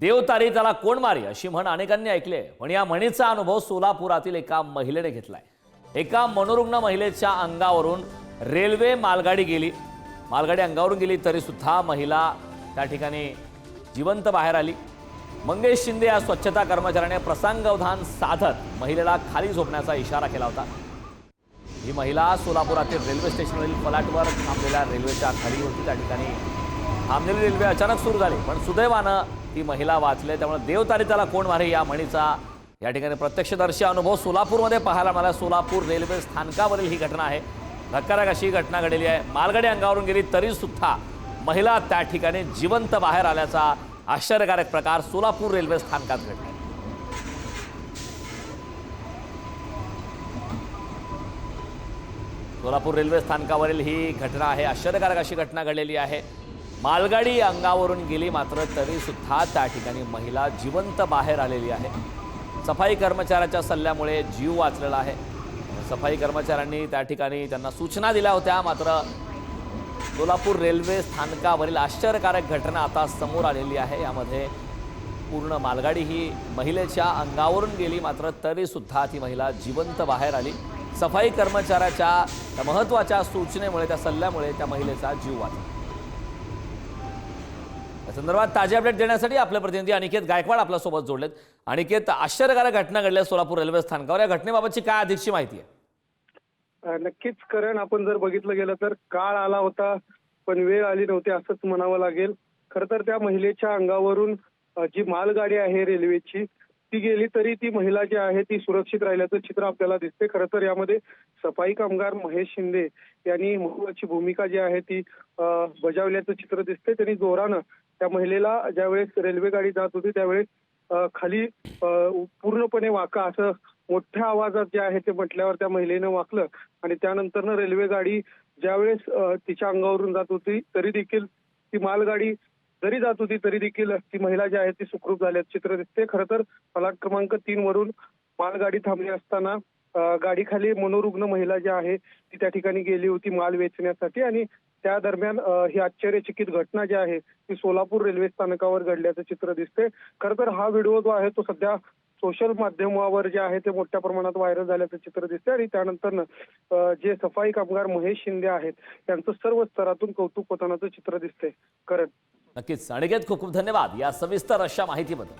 देवतारी त्याला कोण मारी? अशी म्हण अनेकांनी ऐकली आहे. पण या म्हणीचा अनुभव सोलापुरातील एका महिलेने घेतलाय. एका मनोरुग्ण महिलेच्या अंगावरून रेल्वे मालगाडी गेली. मालगाडी अंगावरून गेली तरी सुद्धा महिला त्या ठिकाणी जिवंत बाहेर आली. मंगेश शिंदे या स्वच्छता कर्मचाऱ्याने प्रसंगावधान साधत महिलेला खाली झोपण्याचा इशारा केला होता. ही महिला सोलापुरातील रेल्वे स्टेशनवरील फलाटवर थांबलेल्या रेल्वेच्या खाली होती. त्या ठिकाणी थांबलेली रेल्वे अचानक सुरू झाली पण सुदैवानं ती महिला वाचले त्यामुळे देवतारी त्याला कोण मारे या म्हणीचा. या ठिकाणी प्रत्यक्षदर्शी अनुभव सोलापूरमध्ये पाहायला मला सोलापूर रेल्वे स्थानकावरील ही घटना आहे. धक्कादायक अशी ही घटना घडलेली आहे. मालगाडी अंगावरून गेली तरीसुद्धा महिला त्या ठिकाणी जिवंत बाहेर आल्याचा आश्चर्यकारक प्रकार सोलापूर रेल्वे स्थानकात घडला. सोलापूर रेल्वे स्थानकावरील ही घटना आहे. आश्चर्यकारक अशी घटना घडलेली आहे. मालगाडी अंगावरून गेली मात्र तरी सुद्धा त्या ठिकाणी महिला जिवंत बाहेर आलेली आहे. सफाई कर्मचाऱ्याच्या सल्ल्यामुळे जीव वाचलेला आहे. सफाई कर्मचाऱ्यांनी त्या ठिकाणी त्यांना सूचना दिल्या होत्या मात्र सोलापूर रेल्वे स्थानकावरील आश्चर्यकारक घटना आता समोर आलेली आहे. यामध्ये पूर्ण मालगाडी ही महिलेच्या अंगावरून गेली मात्र तरीसुद्धा ती महिला जिवंत बाहेर आली. सफाई कर्मचाऱ्याच्या महत्त्वाच्या सूचनेमुळे त्या सल्ल्यामुळे त्या महिलेचा जीव वाचला. संदर्भात ताजे अपडेट देण्यासाठी आपले प्रतिनिधी अनिकेत गायकवाड आपल्यासोबत जोडलेत. अनिकेत आश्चर्यकारक घटना घडल्या सोलापूर रेल्वे स्थानकावर. या घटनेबाबतची काय अधिकची माहिती आहे? नक्कीच कारण आपण जर बघितलं गेलं तर काळ आला होता पण वेळ आली नव्हती असंच म्हणावं लागेल. खर तर त्या महिलेच्या अंगावरून जी मालगाडी आहे रेल्वेची ती गेली तरी ती महिला जी आहे ती सुरक्षित राहिल्याचं चित्र आपल्याला दिसते खरं तर यामध्ये सफाई कामगार महेश शिंदे यांनी महत्वाची भूमिका जी आहे ती बजावल्याचं चित्र दिसते त्यांनी जोरानं त्या महिलेला ज्यावेळेस रेल्वे गाडी जात होती त्यावेळेस खाली पूर्णपणे वाका असं मोठ्या आवाजात जे आहे ते म्हटल्यावर त्या महिलेनं वाकलं. आणि त्यानंतरनं रेल्वे गाडी ज्यावेळेस तिच्या अंगावरून जात होती तरी देखील ती मालगाडी जरी जात होती तरी देखील ती महिला जी आहे ती सुखरूप झाली चित्र दिसते. खरं तर फलाट क्रमांक तीन वरून मालगाडी थांबली असताना गाडीखाली मनोरुग्ण महिला जी आहे ती त्या ठिकाणी गेली होती माल वेचण्यासाठी आणि त्या दरम्यान ही आश्चर्यचकित घटना जी आहे ती सोलापूर रेल्वे स्थानकावर घडल्याचं चित्र दिसते. खरं तर हा व्हिडिओ जो आहे तो सध्या सोशल माध्यमावर जे आहे ते मोठ्या प्रमाणात व्हायरल झाल्याचं चित्र दिसते आणि त्यानंतर जे सफाई कामगार महेश शिंदे आहेत त्यांचं सर्व स्तरातून कौतुक होतानाचं चित्र दिसते. कारण नक्कीच. अनिकेत खूप खूप धन्यवाद. या सविस्तर अशा माहितीबद्दल.